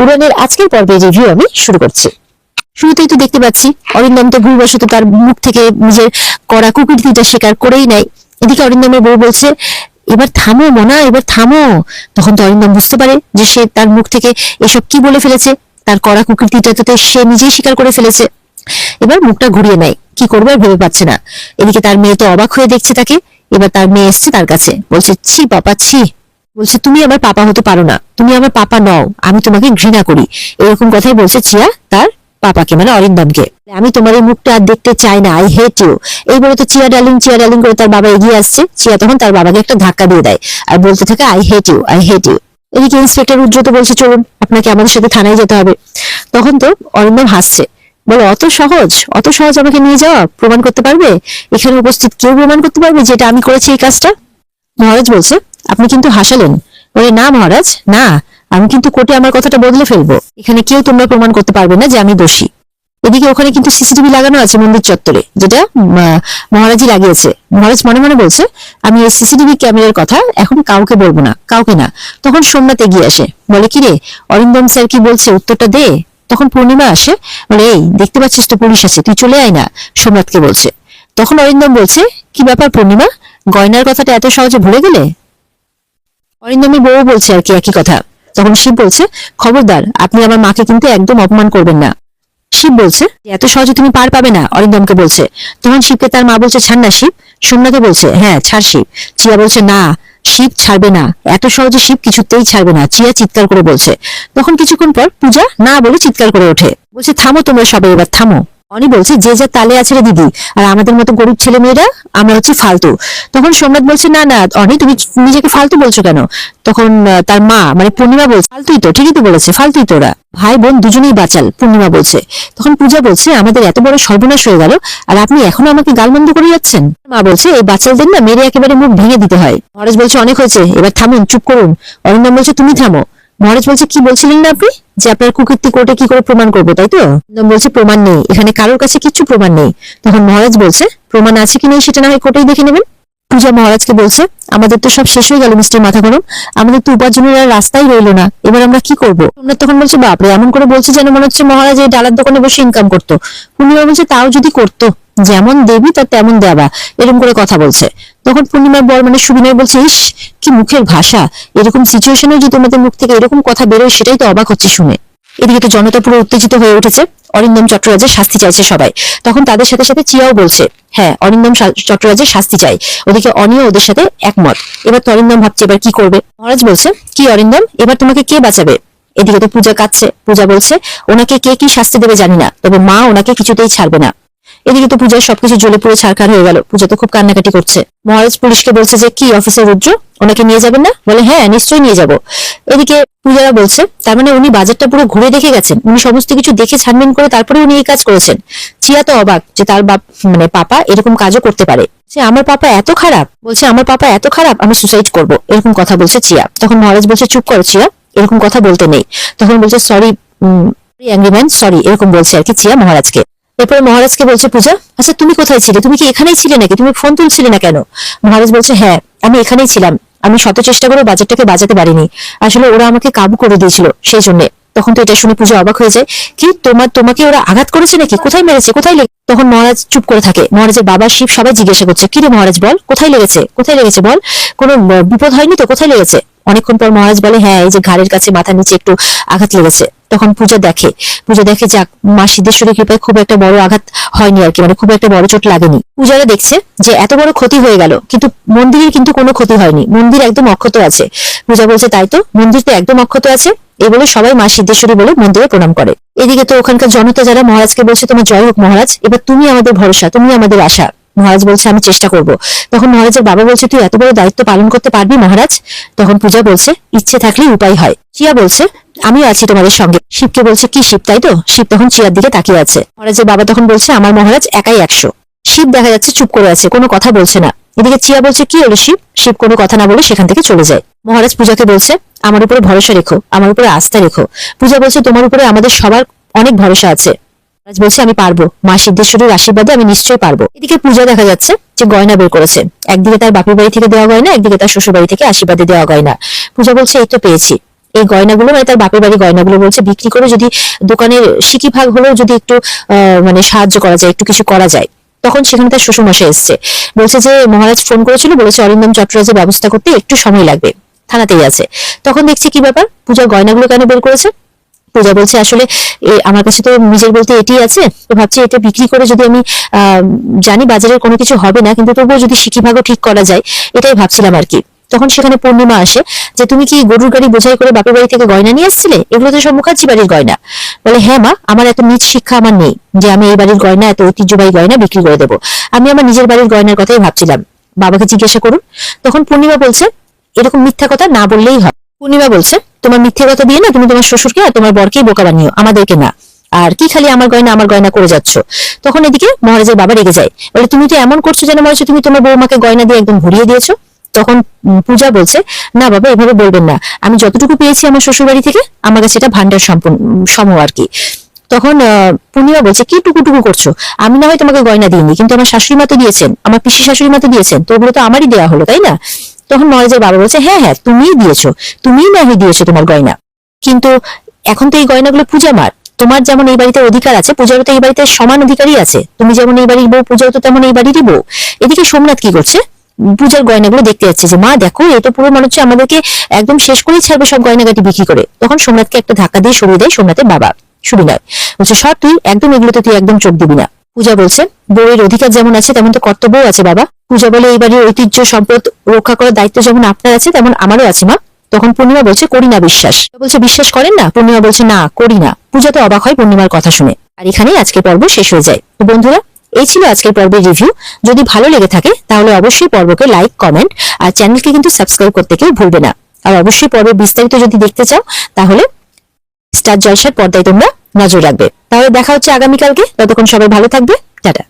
উড়ানের আজকের পর্বের রিভিউ আমি শুরু করছি। শুরুতেই তো দেখতে পাচ্ছি, অরিন্দম তো ভুলবশত তার মুখ থেকে নিজের করা কুকীর্তিটা স্বীকার করেই নাই এদিকে অরিন্দমের বউ বলছে, এবার থামো মোনা, এবার থামো। তখন তো অরিন্দম বুঝতে পারে যে সে তার মুখ থেকে এসব কি বলে ফেলেছে। তার করা কুকীর্তিটা তো সে নিজেই স্বীকার করে ফেলেছে। এবার মুখটা ঘুরিয়ে নেয়, কি করবে, আর ভেবে পাচ্ছে না। এদিকে তার মেয়ে তো অবাক হয়ে দেখছে তাকে। এবার তার মেয়ে এসছে তার কাছে। বলছে, ছি পাপা ছি। বলছে, তুমি আমার পাপা হতে পারো না। তুমি আমার পাপা নও। আমি তোমাকে ঘৃণা করি। এরকম কথাই বলছে চিয়া তার পাপাকে মানে অরিন্দমকে। আমি তোমার এই মুখটা আর দেখতে চাই না। আই হেট ইউ এই বলে তো চিয়া ডার্লিং চিয়া ডার্লিং করে তার বাবা এগিয়ে আসছে। চিয়া তখন তার বাবাকে একটা ধাক্কা দিয়ে দেয় আর বলতে থাকে I hate you I hate you এদিকে ইন্সপেক্টর রুদ্র তো বলছে, চলুন, আপনাকে আমাদের সাথে থানায় যেতে হবে। তখন তো অরিন্দম হাসছে। বলে, অত সহজ অত সহজ আমাকে নিয়ে যাওয়া? প্রমাণ করতে পারবে? এখানে উপস্থিত কেউ প্রমাণ করতে পারবে যেটা আমি করেছি এই কাজটা? মহারাজ বলছে আপনি কিন্তু হাসালেন। বলে, না মহারাজ, না, আমি কিন্তু কোর্টে আমার কথাটা বদলে ফেলব। এখানে কেউ তোমরা প্রমাণ করতে পারবে না যে আমি দোষী। এদিকে ওখানে কিন্তু সিসিটিভি লাগানো আছে মন্দির চত্বরে, যেটা মহারাজই লাগিয়েছে। মহারাজ মনে মনে বলছে, আমি এই সিসিটিভি ক্যামেরার কথা এখন কাউকে বলব না, কাউকে না। তখন সোমনাথ এগিয়ে আসে, বলে, কি রে, অরিন্দম স্যার কি বলছে উত্তরটা দে? তখন পূর্ণিমা আসে, বলে, এই, দেখতে পাচ্ছিস তো পুলিশ আছে, তুই চলে আয় না, সোমনাথকে বলছে। তখন অরিন্দম বলছে, কি ব্যাপার পূর্ণিমা, গয়নার কথাটা এত সহজে ভুলে গেলে? অরিন্দমের বউ বলছে আর কি, একই কথা। তখন শিব বলছে, খবরদার, আপনি আমার মাকে কিন্তু একদম অপমান করবেন না। শিব বলছে এত সহজে তুমি পার পাবে না, অরিন্দমকে বলছে। তখন শিবকে তার মা বলছে, ছাড় না শিব। সোমনাথে বলছে হ্যাঁ ছাড় শিব। চিয়া বলছে, না, শিব ছাড়বে না। এত সহজে শিব কিছুতেই ছাড়বে না। চিয়া চিৎকার করে বলছে। তখন কিছুক্ষণ পর পূজা না বলে চিৎকার করে ওঠে। বলছে, থামো তোমরা সবাই, এবার থামো। অনি বলছে, যে যা তালে আছে রে দিদি, আর আমাদের মতো গরিব ছেলে মেয়েরা আমরা হচ্ছে ফালতু। তখন সোমনাথ বলছে, না না, অনি, তুমি নিজেকে ফালতু বলছো কেন? তখন তার মা মানে পূর্ণিমা বলছে, ফালতুই তো, ঠিকই তো বলেছে, ফালতুই তোরা ভাই, বোন দুজনেই বাঁচাল, পূর্ণিমা বলছে। তখন পূজা বলছে, আমাদের এত বড় সর্বনাশ হয়ে গেল, আর আপনি এখনও আমাকে গালমন্দ করে যাচ্ছেন? মা বলছে, এই বাচ্চাদের না মেরে একেবারে মুখ ভেঙে দিতে হয়। মহারাজ বলছে, অনেক হয়েছে, এবার থামুন, চুপ করুন। অরিন্দম বলছে, তুমি থামো। মহারাজ বলছে, কি বলছিলেন না আপনি? যে আপনার কুকীর্তি কোর্টে কি করে প্রমাণ করব, তাই তো? বলছে, প্রমাণ নেই। এখানে কারোর কাছে কিচ্ছু প্রমাণ নেই। তখন মহারাজ বলছে, প্রমাণ আছে কি নেই সেটা না হয় কোর্টেই দেখে নেবেন। পূজা মহারাজকে বলছে, আমাদের তো সব শেষ হয়ে গেল মিস্টার মাথা গরম আমাদের তো উপার্জনের আর রাস্তাই রইল না। এবার আমরা কি করব? আমরা তখন বলছে, বাপরে, এমন করে বলছে যেন মনে হচ্ছে মহারাজ এই ডালার দোকানে বসে ইনকাম করতো। পূর্ণিমা বলছে, তাও যদি করতো। যেমন দেবী, তার তেমন দেবা। এরকম করে কথা বলছে। তখন পূর্ণিমার বর মানে সুবিনয় বলছে, ইস, কি মুখের ভাষা। এরকম সিচুয়েশনে যদি তোমাদের মুখ থেকে এরকম কথা বেরোয়, সেটাই তো অবাক হচ্ছে শুনে। এদিকে তো জনতা পুরো উত্তেজিত হয়ে উঠেছে। অরিন্দম চট্টরাজের শাস্তি চাইছে সবাই। তখন তাদের সাথে সাথে চিয়াও বলছে হ্যাঁ অরিন্দম চট্টরাজের শাস্তি চাই। ওদিকে অনিও ওদের সাথে একমত। এবার তো অরিন্দম ভাবছে, এবার কি করবে? মহারাজ বলছে, কি অরিন্দম, এবার তোমাকে কে বাঁচাবে? এদিকে তো পূজা কাঁদছে। পূজা বলছে, ওনাকে কে কি শাস্তি দেবে জানি না, তবে মা ওনাকে কিছুতেই ছাড়বে না। এদিকে তো পূজার সবকিছু জ্বলে পুরো ছারখার হয়ে গেল। পূজা তো খুব কান্নাকাটি করছে। মহারাজ পুলিশকে বলছে যে, কি অফিসার রুদ্র? ওনাকে নিয়ে যাবেন না? বলে হ্যাঁ নিশ্চয়ই নিয়ে যাব। এদিকে পূজারা বলছে, তার মানে উনি বাজারটা পুরো ঘুরে দেখে গেছেন। উনি সমস্ত কিছু দেখে ছানবিন করে তারপরে উনি এই কাজ করেছেন। চিয়া তো অবাক যে তার বাপ মানে পাপা এরকম কাজও করতে পারে। যে আমার পাপা এত খারাপ? বলছে, আমার পাপা এত খারাপ, আমি সুসাইড করব। এরকম কথা বলছে চিয়া। তখন মহারাজ বলছে, চুপ করো চিয়া, এরকম কথা বলতে নেই। তখন বলছে সরি অ্যাংরি ম্যান সরি এরকম বলছে আর কি চিয়া মহারাজকে। এরপরে মহারাজকে বলছে, পূজা আচ্ছা তুমি কোথায় ছিলে? তুমি কি এখানেই ছিলে নাকি? তুমি ফোন তুলছিলে না কেন? মহারাজ বলছে হ্যাঁ আমি এখানেই ছিলাম। আমি শত চেষ্টা করে বাজারটাকে বাজাতে পারিনি। আসলে ওরা আমাকে কাবু করে দিয়েছিল সেই জন্য। তখন তো এটা শুনে পূজা অবাক হয়ে যায়। কি, তোমার, তোমাকে ওরা আঘাত করেছে নাকি? কোথায় মেরেছে? কোথায় লেগে তখন মহারাজ চুপ করে থাকে। মহারাজের বাবা শিব সবাই জিজ্ঞাসা করছে, কি রে মহারাজ, বল, কোথায় লেগেছে? কোথায় লেগেছে বল? কোনো বিপদ হয়নি তো? কোথায় লেগেছে? অনেকক্ষণ পর মহারাজ বলে হ্যাঁ এই যে ঘাড়ের কাছে মাথার নিচে একটু আঘাত লেগেছে। তখন পূজা দেখে। পূজা দেখে যাক মা সিদ্ধেশ্বরী কৃপায় খুব একটা বড় আঘাত হয়নি আর কি মানে খুব একটা বড় চোট লাগেনি। পূজারা দেখছে যে এত বড় ক্ষতি হয়ে গেল, কিন্তু মন্দিরের কিন্তু কোনো ক্ষতি হয়নি। মন্দির একদম অক্ষত আছে। পূজা বলছে, তাই তো, মন্দির তো একদম অক্ষত আছে। এই বলে সবাই মা সিদ্ধেশ্বরী বলে মন্দিরে প্রণাম করে। এদিকে তো ওখানকার জনতা যারা মহারাজকে বলছে, তোমার জয় হোক মহারাজ, এবার তুমি আমাদের ভরসা, তুমি আমাদের আশা। মহারাজ বলছে, আমি চেষ্টা করব। তখন মহারাজের বাবা বলছে, তুই এত বড় দায়িত্ব পালন করতে পারবি মহারাজ? তখন পূজা বলছে, ইচ্ছে থাকলে উপায় হয়। চিয়া বলছে, আমিও আছি তোমাদের সঙ্গে। শিবকে বলছে, কি শিব তাই তো? শিব তখন চিয়ার দিকে তাকিয়ে আছে। মহারাজের বাবা তখন বলছে, আমার মহারাজ একাই একশো। শিব দেখা যাচ্ছে চুপ করে আছে, কোনো কথা বলছে না। এদিকে চিয়া বলছে, কি হলো শিব? শিব কোনো কথা না বলে সেখান থেকে চলে যায়। মহারাজ পূজাকে বলছে, আমার উপরে ভরসা রেখো, আমার উপরে আস্থা রেখো। পূজা বলছে, তোমার উপরে আমাদের সবার অনেক ভরসা আছে। বলছে, আমি পারব। মা সিদ্ধেশ্বরীর আশীর্বাদে আমি নিশ্চয়ই পারব। এদিকে পূজা দেখা যাচ্ছে যে গয়না বের করেছে। একদিকে তার বাপের বাড়ি থেকে দেওয়া গয়না, একদিকে তার শ্বশুর বাড়ি থেকে আশীর্বাদে দেওয়া গয়না। পূজা বলছে, এই তো পেয়েছি। এই গয়নাগুলো মানে তার বাপের বাড়ি গয়নাগুলো বলছে, বিক্রি করে যদি দোকানের সিকি ভাগ হলেও যদি একটু মানে সাহায্য করা যায়, একটু কিছু করা যায়। তখন সেখানে তার শ্বশুরমশাই এসছে। বলছে যে, মহারাজ ফোন করেছিল, বলেছে অরিন্দম চট্টরাজের ব্যবস্থা করতে একটু সময় লাগবে। থানাতেই আছে। তখন দেখছি কি ব্যাপার? পূজা গয়নাগুলো কেন বের করেছে? পূজা বলছে, আসলে আমার কাছে তো নিজের বলতে এটি আছে। তো ভাবছি এটা বিক্রি করে যদি আমি জানি বাজারের কোনো কিছু হবে না, কিন্তু তবুও যদি সিকিভাগও ঠিক করা যায়, এটাই ভাবছিলাম আর কি। তখন সেখানে পূর্ণিমা আসে, যে তুমি কি গরুর গাড়ি বোঝাই করে বাপের বাড়ি থেকে গয়না নিয়ে আসছিলে? এগুলো তো সব মুখার্জি বাড়ির গয়না। বলে হ্যাঁ মা, আমার এত নিজ শিক্ষা আমার নেই, যে আমি এই বাড়ির গয়না, এত ঐতিহ্যবাহী গয়না বিক্রি করে দেবো। আমি আমার নিজের বাড়ির গয়নার কথাই ভাবছিলাম। বাবাকে জিজ্ঞাসা করুন। তখন পূর্ণিমা বলছে, এরকম মিথ্যা কথা না বললেই হয়। পূর্ণিমা বলছে তোমার মিথ্যে কথা দিয়ে না তুমি তোমার শ্বশুরকে আর তোমার বরকেই বোকা বানিও, আমাদেরকে না। আর কি খালি আমার গয়না আমার গয়না করে যাচ্ছ? তখন এদিকে মহারাজের বাবা রেগে যায়। বলে তুমি তো এমন করছ যেন মনে তুমি তোমার বৌমাকে গয়না দিয়ে একদম ভরিয়ে দিয়েছ? তখন পূজা বলছে, না বাবা, এভাবে বলবেন না। আমি যতটুকু পেয়েছি আমার শ্বশুর বাড়ি থেকে, আমার কাছে এটা ভান্ডার সম্পূর্ণ সম আর কি। তখন পূর্ণিমা বলছে, কি টুকু টুকু করছ? আমি না হয় তোমাকে গয়না দিইনি, কিন্তু আমার শাশুড়ি মা তো দিয়েছেন, আমার পিসি শাশুড়ি মা তো দিয়েছেন, তো ওগুলো তো আমারই দেওয়া হলো, তাই না? তখন মহারাজের বাবা বলছে হ্যাঁ হ্যাঁ তুমিই দিয়েছ, তুমিই না হয় দিয়েছ তোমার গয়না। কিন্তু এখন তো এই গয়নাগুলো পূজা মার। তোমার যেমন এই বাড়িতে অধিকার আছে, পূজারও তো এই বাড়িতে সমান অধিকারই আছে। তুমি যেমন এই বাড়ির বউ পূজাও তো তেমন এই বাড়িরই বউ। এদিকে সোমনাথ কি করছে? পূজার গয়নাগুলো দেখতে যাচ্ছে যে, মা, দেখো এ তো পুরো মনে হচ্ছে আমাদেরকে একদম শেষ করেই ছাড়বে সব গয়নাগাটি বিক্রি করে। তখন সোমনাথকে একটা ধাক্কা দিয়ে সরিয়ে দেয় সোমনাথের বাবা শুরু সুবিনয়। বলছে সর তুই একদম এগুলোতে তুই একদম চোখ দিবি না। পূজা বলছে বউয়ের অধিকার যেমন আছে, তেমন তো কর্তব্যও আছে, বাবা। পূজা বলে এই বাড়ির ঐতিহ্য, সম্পদ রক্ষা করার দায়িত্ব যেমন আপনার আছে, তেমন আমারও আছে, মা। তখন পূর্ণিমা বলছে, করি না বিশ্বাস। বলছে, বিশ্বাস করেন না? পূর্ণিমা বলছে, না, করি না। পূজা তো অবাক হয় পূর্ণিমার কথা শুনে। আর এখানেই আজকের পর্ব শেষ হয়ে যায়। তো বন্ধুরা, এই ছিল আজকের পর্বের রিভিউ যদি ভালো লেগে থাকে, তাহলে অবশ্যই পর্বকে লাইক কমেন্ট আর চ্যানেলকে কিন্তু সাবস্ক্রাইব করতে কেউ ভুলবে না। আর অবশ্যই পর্বের বিস্তারিত যদি দেখতে চাও, তাহলে স্টার জলসার পর্দায় তোমরা নজর রাখবে। তাহলে দেখা হচ্ছে আগামীকালকে। ততক্ষণ সবাই ভালো থাকবে। টাটা।